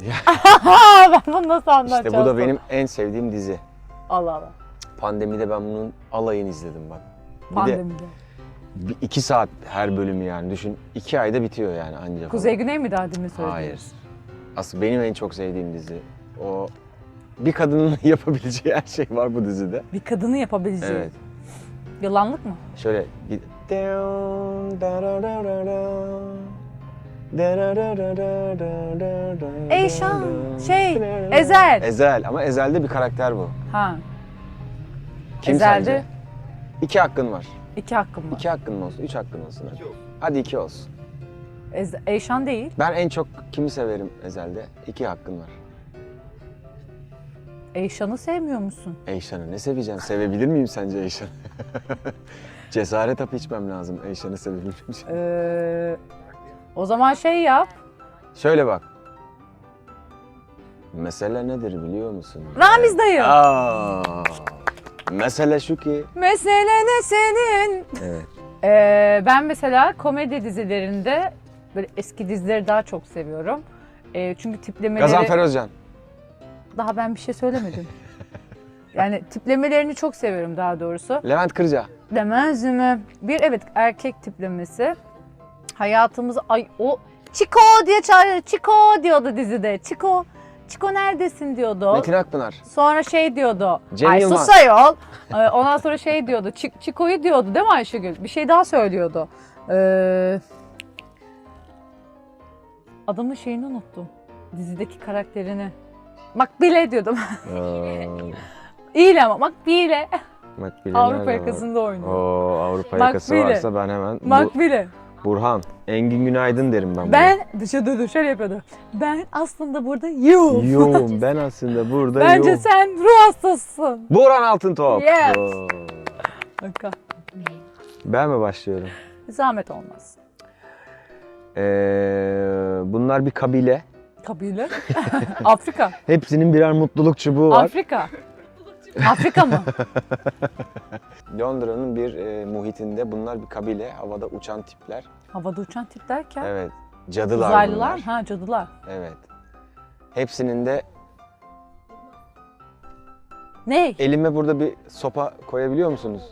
ben bunu nasıl anlatacağım? İşte bu da benim en sevdiğim dizi. Allah Allah. Pandemide ben bunun alayını izledim bak. Bir de Pandemide. bir iki saat her bölümü yani düşün. iki ayda bitiyor yani anca Kuzey falan. Güney mi daha demin söylediğiniz? Hayır. Asıl benim en çok sevdiğim dizi. O bir kadının yapabileceği her şey var bu dizide. Bir kadının yapabileceği. Evet. Yılanlık mı? Şöyle bir... Eyşan, şey, Ezel. Ezel ama Ezel'de bir karakter bu. Ha. Kim Ezel'de sence? İki hakkın var. iki hakkım var. İki hakkın mı olsun? Üç hakkın olsun. Hadi, hadi iki olsun. Ez- Eyşan değil. Ben en çok kimi severim Ezel'de? İki hakkın var. Eyşan'ı sevmiyor musun? Eyşan'ı ne seveceğim? Sevebilir miyim sence Eyşan'ı? Cesaret hapı içmem lazım Eyşan'ı sevebilmem için. Ee, o zaman şey yap. Şöyle bak. Mesele nedir biliyor musun? Ramiz dayı. Aa, mesele şu ki. Mesele ne senin? Evet. Ee, ben mesela komedi dizilerinde böyle eski dizileri daha çok seviyorum. Ee, çünkü tiplemeleri... Gazanfer Özcan. Daha ben bir şey söylemedim. yani tiplemelerini çok seviyorum daha doğrusu. Levent Kırca. Demez mi? Bir evet erkek tiplemesi. Hayatımızı ay o Çiko diye çağırıyor. Çiko diyordu dizide. Çiko. Çiko neredesin diyordu. Metin Akpınar. Sonra şey diyordu. Cem Ay Yılmaz. sus ayol. Ee, Ondan sonra şey diyordu. Çik, Çiko'yu diyordu değil mi Ayşegül? Bir şey daha söylüyordu. Ee, adamın şeyini unuttum. Dizideki karakterini. Makbile diyordum. İyi ama Makbile. Makbule Avrupa yakasında oynuyor. Oo, Avrupa yakası varsa ben hemen Bu- Makbile. Burhan. Engin Günaydın derim ben. Ben dışarıda dur şöyle yapıyordu. Ben aslında burada yoğum. Yoğum. Ben aslında burada Bence yoğum. sen ruh hastasısın. Burhan Altıntop. Yes. Oo. Ben mi başlıyorum? Zahmet olmaz. Ee, bunlar bir kabile. Kabile. Afrika. Hepsinin birer mutluluk çubuğu var. Afrika. Afrika mı? Londra'nın bir e, muhitinde bunlar bir kabile. Havada uçan tipler. Havada uçan tip derken Evet. Cadılar uzaylılar bunlar. Ha cadılar. Evet. Hepsinin de Ne? elime burada bir sopa koyabiliyor musunuz?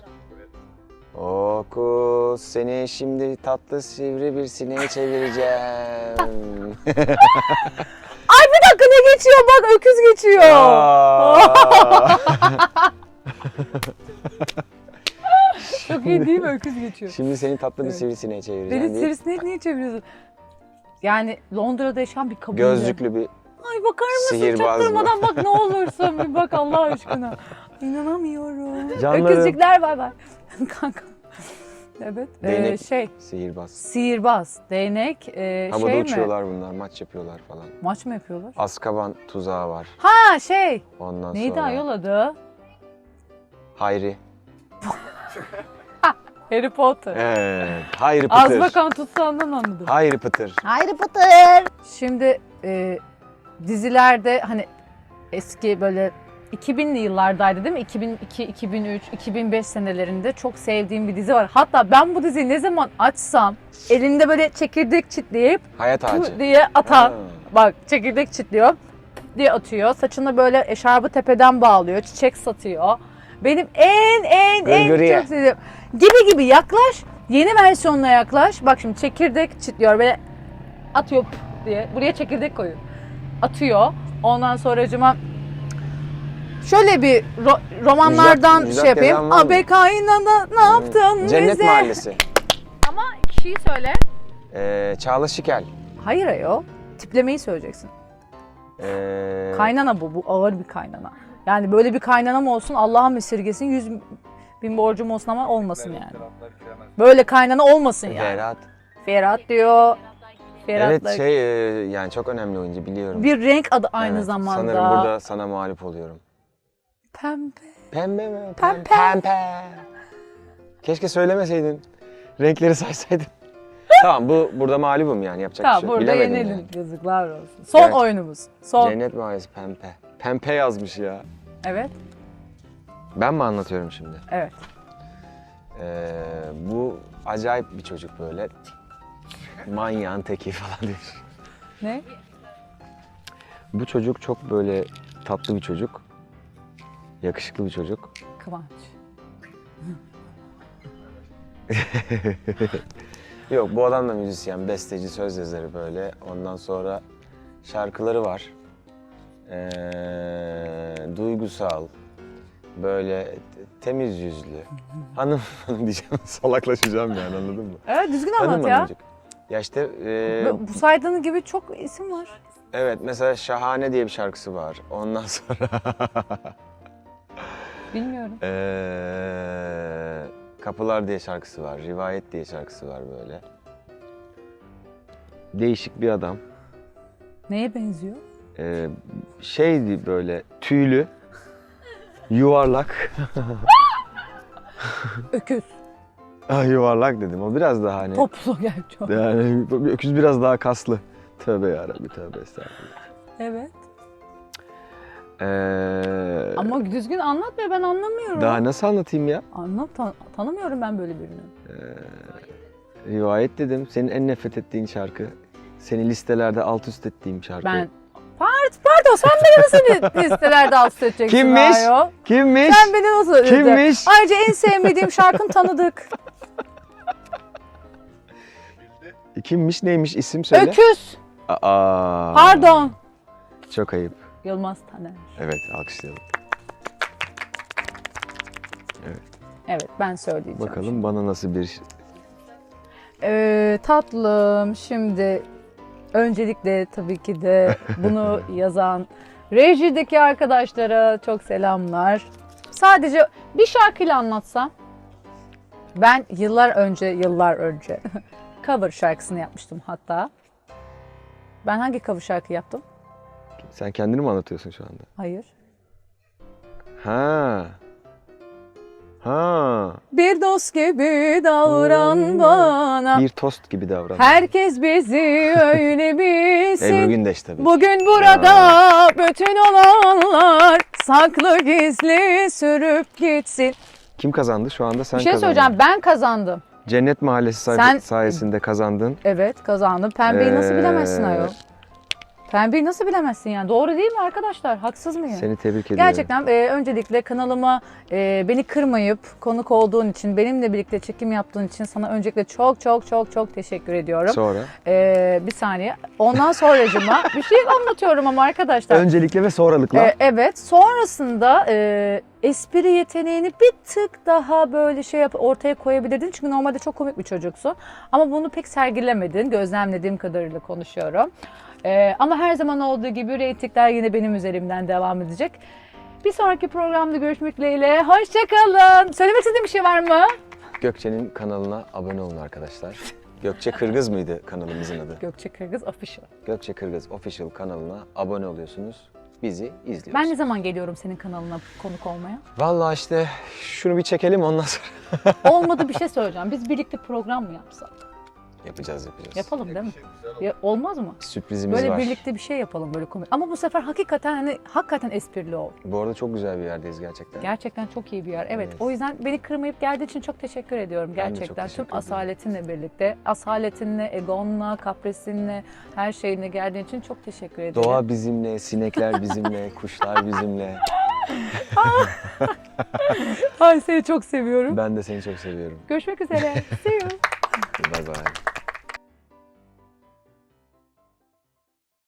Oku seni şimdi tatlı sivri bir sineğe çevireceğim. Ay bir dakika geçiyor bak öküz geçiyor. Çok iyi değil mi öküz geçiyor. şimdi seni tatlı bir sivrisineğe çevireceğim Beni diye niye çeviriyorsun? Yani Londra'da yaşayan bir kabile. gözlüklü bir Ay bakar mısın Sihirbaz bu. çaktırmadan bak ne olursun bir bak Allah aşkına. İnanamıyorum. Canlarım. Öküzcükler bay bay. Kanka. Evet. ee, Değnek. şey sihirbaz. sihirbaz, değnek, ee, Havada şey mi? uçuyorlar bunlar, maç yapıyorlar falan. Maç mı yapıyorlar? Azkaban tuzağı var. Ha şey. Ondan Neydi sonra ayol adı? Hayri. Harry Potter. Evet. Hayri Az Pıtır. bakan tutsandan anladım. Hayri Pıtır. Harry Potter. Şimdi e, dizilerde hani eski böyle 2000'li yıllardaydı değil mi? 2002, 2003, 2005 senelerinde çok sevdiğim bir dizi var. Hatta ben bu diziyi ne zaman açsam elinde böyle çekirdek çitleyip Hayat ağacı. diye atan. Ha. Bak çekirdek çitliyor diye atıyor. Saçını böyle eşarbı tepeden bağlıyor. Çiçek satıyor. Benim en en en Gırgırıya. çok sevdiğim. Gibi gibi yaklaş. Yeni versiyonuna yaklaş. Bak şimdi çekirdek çitliyor. Böyle atıyor diye. Buraya çekirdek koyuyor. Atıyor. Ondan sonracıma şöyle bir ro- romanlardan Müjdat- Müjdat şey yapayım. Gezen var mı? Abe kaynana ne yaptın Cennet bize? Mahallesi. Ama kişiyi söyle. Ee, Çağla Şikel. Hayır ayol. Tiplemeyi söyleyeceksin. Ee, Kaynana bu, bu ağır bir kaynana. Yani böyle bir kaynanam olsun Allah'ım esirgesin yüz bin borcum olsun ama olmasın yani. Böyle kaynana olmasın yani. Ferhat. Ferhat diyor. Ferhat'la Evet şey e, yani çok önemli oyuncu biliyorum. bir renk adı aynı Evet, zamanda. Sanırım burada sana mağlup oluyorum. Pembe. Pembe mi? Pembe. Pembe. Keşke söylemeseydin. Renkleri saysaydın. tamam bu burada mağlubum yani yapacak bir Tamam şey. yok. burada Bilemedim yenelim. yani. Yazıklar olsun. Son Evet. oyunumuz. Son. Cennet Mahallesi Pembe. Pembe yazmış ya. Evet. Ben mi anlatıyorum şimdi? Evet. Ee, bu acayip bir çocuk böyle. Manyağın teki falan diyor. Ne? Bu çocuk çok böyle tatlı bir çocuk. Yakışıklı bir çocuk. Kıvanç. Yok bu adam da müzisyen, besteci, söz yazarı böyle. Ondan sonra şarkıları var. Ee, duygusal, böyle temiz yüzlü. Hanım hanım diyeceğim, salaklaşacağım yani anladın mı? Evet düzgün Hanım anlat ya. hanımcık. Ya işte e, Bu saydığın gibi çok isim var. evet mesela Şahane diye bir şarkısı var. Ondan sonra Bilmiyorum. Ee, Kapılar diye şarkısı var, Rivayet diye şarkısı var böyle. Değişik bir adam. Neye benziyor? Ee, şeydi böyle tüylü, yuvarlak. Öküz. ah yuvarlak dedim. O biraz daha hani Toplu gerçi o. yani öküz biraz daha kaslı. Tövbe yarabbim tövbe estağfurullah. Evet. Ee, Ama düzgün anlat be ben anlamıyorum. daha nasıl anlatayım ya? Anlat tan- tanımıyorum ben böyle birini. Rivayet dedim. Senin en nefret ettiğin şarkı. Seni listelerde alt üst ettiğim şarkı. Ben Pardon, pardon sen beni nasıl li- listelerde alt üst edeceksin Kimmiş? Mario? Kimmiş? Sen beni nasıl Kimmiş? Ayrıca en sevmediğim şarkın tanıdık. Kimmiş neymiş isim söyle. Öküz. Aa, Pardon. Çok ayıp. Yılmaz Taner. Evet alkışlayalım. Evet ben söyleyeceğim. Bakalım bana nasıl bir Ee, tatlım şimdi öncelikle tabii ki de bunu yazan rejideki arkadaşlara çok selamlar. Sadece bir şarkıyla anlatsam. Ben yıllar önce, yıllar önce cover şarkısını yapmıştım hatta. Ben hangi cover şarkı yaptım? Sen kendini mi anlatıyorsun şu anda? Hayır. Ha. Ha. Bir dost gibi davran Oo. bana. Bir tost gibi davran. Herkes bizi öyle bilsin. Ebru Gündeş tabii. Bugün burada bütün olanlar saklı gizli sürüp gitsin. Kim kazandı? Şu anda sen Bir şey kazandın. söyleyeceğim ben kazandım. Cennet Mahallesi say- Sen- sayesinde kazandın. Evet kazandım. Pembeyi nasıl Ee, bilemezsin ayol? Pembeyi nasıl bilemezsin yani? Doğru değil mi arkadaşlar? Haksız mıyım? Seni tebrik ediyorum. Gerçekten e, öncelikle kanalıma e, beni kırmayıp konuk olduğun için, benimle birlikte çekim yaptığın için sana öncelikle çok çok çok çok teşekkür ediyorum. Sonra. E, bir saniye. Ondan sonracıma bir şey anlatıyorum ama arkadaşlar. Öncelikle ve sonralıkla. Ee, evet. Sonrasında e, espri yeteneğini bir tık daha böyle şey yap ortaya koyabilirdin. Çünkü normalde çok komik bir çocuksun. Ama bunu pek sergilemedin. Gözlemlediğim kadarıyla konuşuyorum. Ee, ama her zaman olduğu gibi reytingler yine benim üzerimden devam edecek. Bir sonraki programda görüşmek dileğiyle. Hoşçakalın. Söylemek istediğin bir şey var mı? Gökçe'nin kanalına abone olun arkadaşlar. Gökçe Kırgız mıydı kanalımızın adı? Gökçe Kırgız Official. Gökçe Kırgız Official kanalına abone oluyorsunuz. Bizi izliyorsunuz. Ben ne zaman geliyorum senin kanalına konuk olmaya? Vallahi işte şunu bir çekelim ondan sonra Olmadı bir şey söyleyeceğim. Biz birlikte program mı yapsak? Yapacağız yapacağız. Yapalım değil mi? Ya, olmaz mı? Sürprizimiz Böyle var. birlikte bir şey yapalım böyle komik. Ama bu sefer hakikaten hani hakikaten esprili ol. Bu arada çok güzel bir yerdeyiz gerçekten. Gerçekten çok iyi bir yer. Evet. Evet. O yüzden beni kırmayıp geldiği için çok teşekkür ediyorum Ben de çok gerçekten. teşekkür Tüm ederim. asaletinle birlikte, asaletinle, egonla, kapresinle, her şeyine geldiğin için çok teşekkür ederim. Doğa bizimle, sinekler bizimle, kuşlar bizimle. Ay seni çok seviyorum. Ben de seni çok seviyorum. Görüşmek üzere. See you. Bye bye.